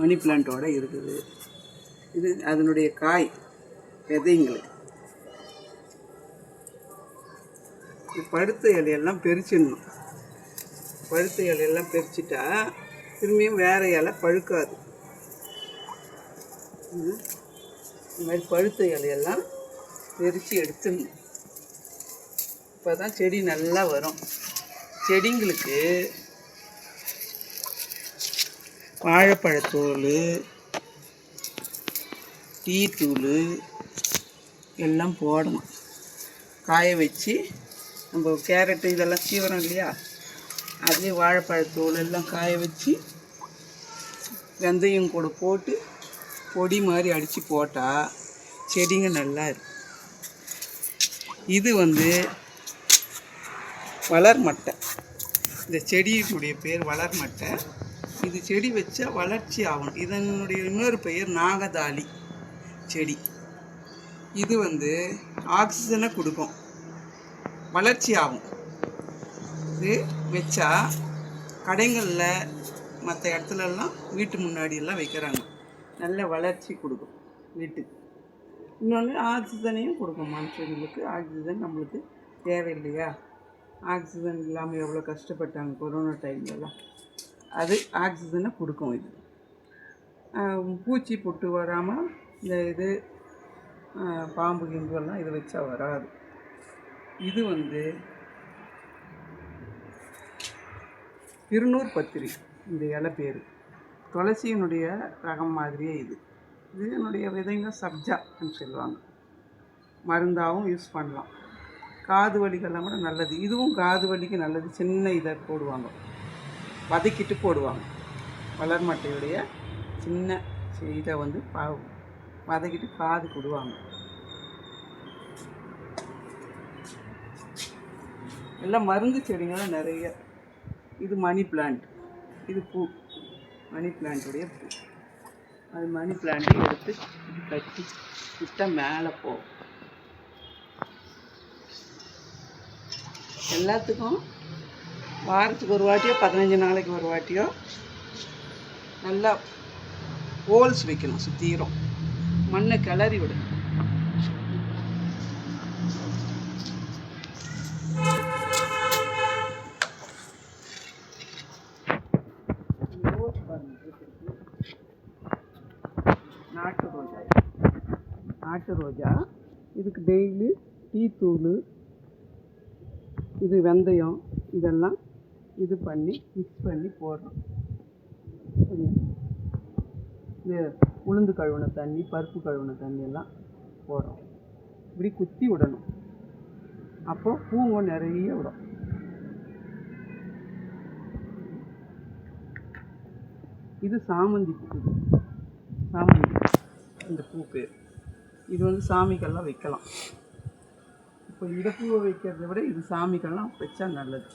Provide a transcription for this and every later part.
மணி பிளான்ட்டோட இருக்குது. இது அதனுடைய காய் விதைங்களுக்கு பழுத்த இலையெல்லாம் பெரிச்சிடணும். பழுத்த இலையெல்லாம் பெரிச்சிட்டா திரும்பியும் வேறு இலை பழுக்காது. இந்த மாதிரி பழுத்த இலையெல்லாம் பெரித்து எடுத்துடணும். இப்போ தான் செடி நல்லா வரும். செடிங்களுக்கு வாழைப்பழத்தோல் டீத்தூள் எல்லாம் போடணும். காய வச்சு நம்ம கேரட்டு இதெல்லாம் சீவரம் இல்லையா? அதே வாழைப்பழத்தோல் எல்லாம் காய வச்சு வெந்தயம் கூட போட்டு பொடி மாதிரி அடித்து போட்டால் செடிங்க நல்லா இருக்கும். இது வந்து வளர்மட்டை. இந்த செடியினுடைய பேர் வளர்மட்டை. இது செடி வச்சா வளர்ச்சி ஆகும் இதனுடைய இன்னொரு பெயர் நாகதாளி செடி. இது வந்து ஆக்சிஜனை கொடுக்கும். வளர்ச்சி ஆகும். இது வச்சா கடைங்களில் மற்ற இடத்துலலாம் வீட்டு முன்னாடியெல்லாம் வைக்கிறாங்க. நல்ல வளர்ச்சி கொடுக்கும் வீட்டுக்கு. இன்னொன்று ஆக்சிஜனையும் கொடுக்கும் மனுஷங்களுக்கு. ஆக்சிஜன் நம்மளுக்கு தேவையில்லையா? ஆக்சிஜன் இல்லாமல் எவ்வளோ கஷ்டப்பட்டாங்க கொரோனா டைம்லலாம் அது ஆக்சிஜனை கொடுக்கும் இது. பூச்சி பொட்டு வராமல் இந்த இது பாம்பு கிம்பெல்லாம் இதை வச்சா வராது. இது வந்து திருநூர் பத்திரி இந்த இலை பேர். துளசியினுடைய ரகம் மாதிரியே இது. இது என்னுடைய விதைங்க சப்ஜான்னு சொல்லுவாங்க. மருந்தாகவும் யூஸ் பண்ணலாம். காது வலிக்கெல்லாம் கூட நல்லது. இதுவும் காது வலிக்கு நல்லது. சின்ன இதை போடுவாங்க. வதக்கிட்டு போடுவாங்க. வளர்மட்டையுடைய சின்ன இதை வந்து பா வதக்கிட்டு காது கொடுவாங்க. எல்லாம் மருந்து செடிங்களும் நிறைய. இது மணி பிளான்ட். இது பூ. மணி பிளான்ட்டுடைய பூ. அது மணி பிளான்ட்டை எடுத்து கட்டி கிட்ட மேலே போகும். எல்லாத்துக்கும் வாரத்துக்கு ஒரு வாட்டியோ பதினஞ்சு நாளைக்கு ஒரு வாட்டியோ நல்லா ஹோல்ஸ் வைக்கணும் சுத்தீரம். மண்ணை கிளறி விடணும். நாட்டு ரோஜா. நாட்டு ரோஜா. இதுக்கு டெய்லி டீ தூள் இது வெந்தயம் இதெல்லாம் இது பண்ணி மிக்ஸ் பண்ணி போடுறோம். புரியுது? இது உளுந்து கழுவுன தண்ணி பருப்பு கழுவுன தண்ணி எல்லாம் போடுறோம். இப்படி குத்தி விடணும். அப்போ பூங்க நிறைய விடும். இது சாமந்தி பூ. சாமந்தி இந்த பூ பேர். இது வந்து சாமிக்கெல்லாம் வைக்கலாம். இப்போ இந்த பூவை வைக்கிறத விட இது சாமிக்கெல்லாம் வச்சா நல்லது.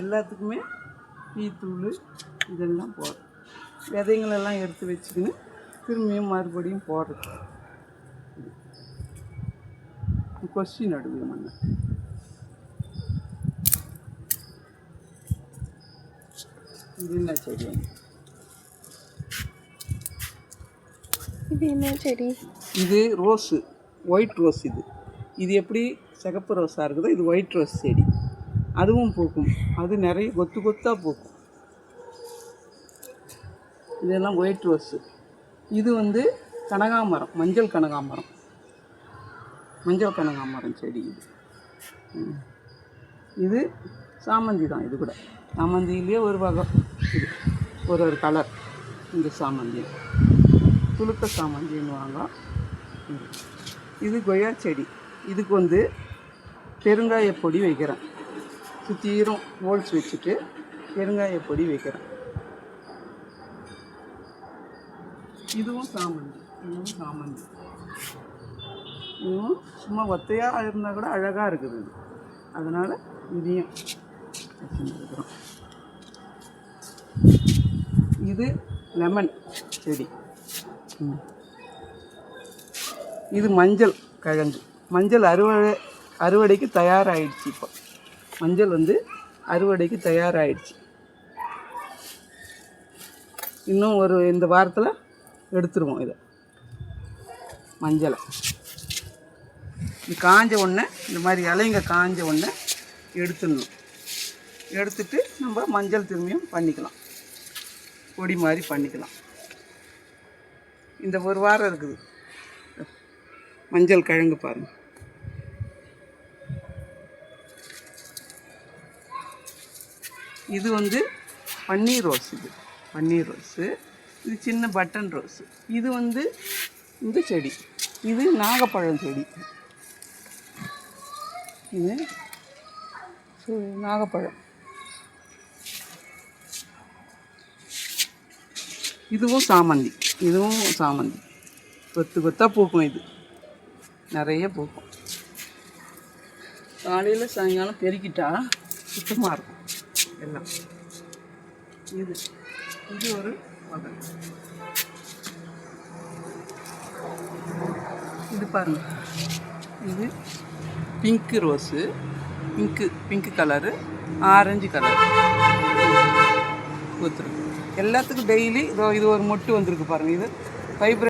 எல்லாத்துக்குமே டீத்தூள் இதெல்லாம் போடுறோம். விதைங்களெல்லாம் எடுத்து வச்சுக்கின்னு திரும்பியும் மறுபடியும் போடுறது. கொஸ்டின் நடுவு மண்ணை. இது என்ன செடி? இது என்ன செடி? இது ரோஸு ஒயிட் ரோஸ் இது. இது எப்படி சிகப்பு ரோஸாக இருக்குதோ இது ஒயிட் ரோஸ் செடி. அதுவும் பூக்கும். அது நிறைய கொத்து கொத்தாக பூக்கும். இதெல்லாம் ஒயிட் ரோஸு. இது வந்து கனகாமரம் மஞ்சள் கனகாமரம். மஞ்சள் கனகாமரம் செடி இது. இது சாமந்தி தான் இது கூட. சாமந்தியிலே ஒரு வகை இது ஒரு ஒரு கலர். இந்த சாமந்தி. துளுக்க சாமந்தின்னுவாங்க இது. இது கொய்யா செடி. இதுக்கு வந்து பெருங்காய பொடி வைக்கிறேன். சுத்தீரும் ஹோல்ஸ் வச்சுட்டு பெருங்காய பொடி வைக்கிறேன்? இதுவும் சாமந்தி இதுவும் சாமந்தி. இதுவும் சும்மா ஒத்தையாக இருந்தால் கூட அழகாக இருக்குது இது. அதனால் இதையும் வச்சுருக்கிறோம். இது லெமன் செடி. இது மஞ்சள் கிழங்கு. மஞ்சள் அறுவடை அறுவடைக்கு தயாராகிடுச்சு இப்போ. மஞ்சள் வந்து அறுவடைக்கு தயாராகிடுச்சு இன்னும் ஒரு இந்த வாரத்தில் எடுத்துருவோம் இதை. மஞ்சளை. இது காஞ்ச உடனே இந்த மாதிரி இலைங்க காஞ்ச உடனே எடுத்துடணும். எடுத்துட்டு நம்ம மஞ்சள் திரும்பியும் பண்ணிக்கலாம். பொடி மாதிரி பண்ணிக்கலாம். இந்த ஒரு வாரம் இருக்குது. மஞ்சள் கிழங்கு பாருங்கள் இது வந்து பன்னீர் ரோஸ் இது. பன்னீர் ரோஸு. இது சின்ன பட்டன் ரோஸு. இது வந்து இந்த செடி. இது நாகப்பழம் செடி. இது நாகப்பழம். இதுவும் சாமந்தி. இதுவும் சாமந்தி. கொத்து கொத்தாக பூக்கும் இது. நிறைய பூக்கும். காலையில் சாயங்காலம் பெருக்கிட்டா சுத்தமாக இருக்கும். எல்லாம் இது இது ஒரு வகை இது பாருங்க இது pink rose pink pink colour orange colour பூத்துருக்கு எல்லாத்துக்கும் டெய்லி இதோ இது ஒரு மொட்டு வந்திருக்கு பாருங்க இது ஃபைப்ர